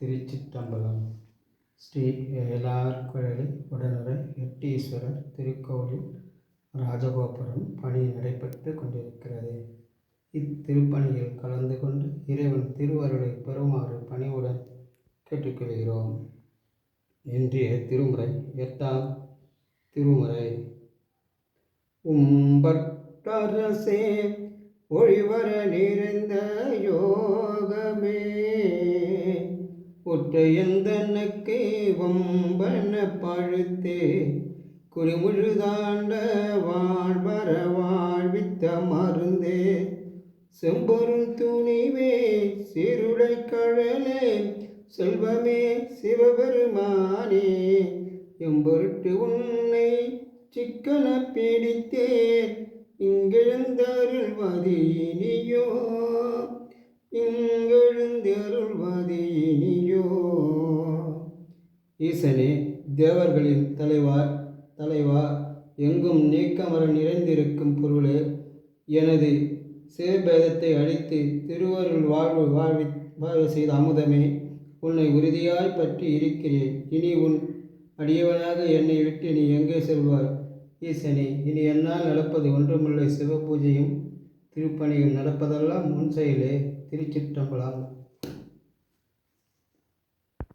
திருச்சிற்றம்பலம். ஸ்ரீ வேளார்குழலி உடனுரை எட்டீஸ்வரர் திருக்கோவில் ராஜகோபுரம் பணி நடைபெற்று கொண்டிருக்கிறது. இத்திருப்பணியில் கலந்து கொண்டு இறைவன் திருவருளை பெறுமாறு பணிவுடன் கேட்டுக்கொள்கிறோம். இன்றைய திருமுறை எட்டாம் திருமுறை. உம்பட்டரசே ஒழிவர நிறைந்த யோகமே ஒற்றையந்தனுக்கு வம்பன பழுத்தே குறிமுழுதாண்ட வாழ்வர வாழ்வித்த மருந்தே. செம்பொருள் துணிவே சிறுடை கழலே செல்வமே சிவபெருமானே. எம்பொருட்டு உன்னை சிக்கன பிடித்தேன் இங்கெழுந்தருள்வது இனியோ இங்கெழுந்தருள்வது ஈசனே தேவர்களின் தலைவா தலைவா எங்கும் நீக்கமர நிறைந்திருக்கும் பொருளே எனது சிவபேதத்தை அழித்து திருவருள் வாழ்வு வாழ்வி வாழ்வு செய்த அமுதமே உன்னை உறுதியாய் பற்றி இருக்கிறேன். இனி உன் அடியவனாக என்னை விட்டு நீ எங்கே செல்வாய்? ஈசனே இனி என்னால் நடப்பது ஒன்றுமில்லை. சிவபூஜையும் திருப்பணியும் நடப்பதெல்லாம் முன் செயலே. திருச்சிற்றம்பலாகும்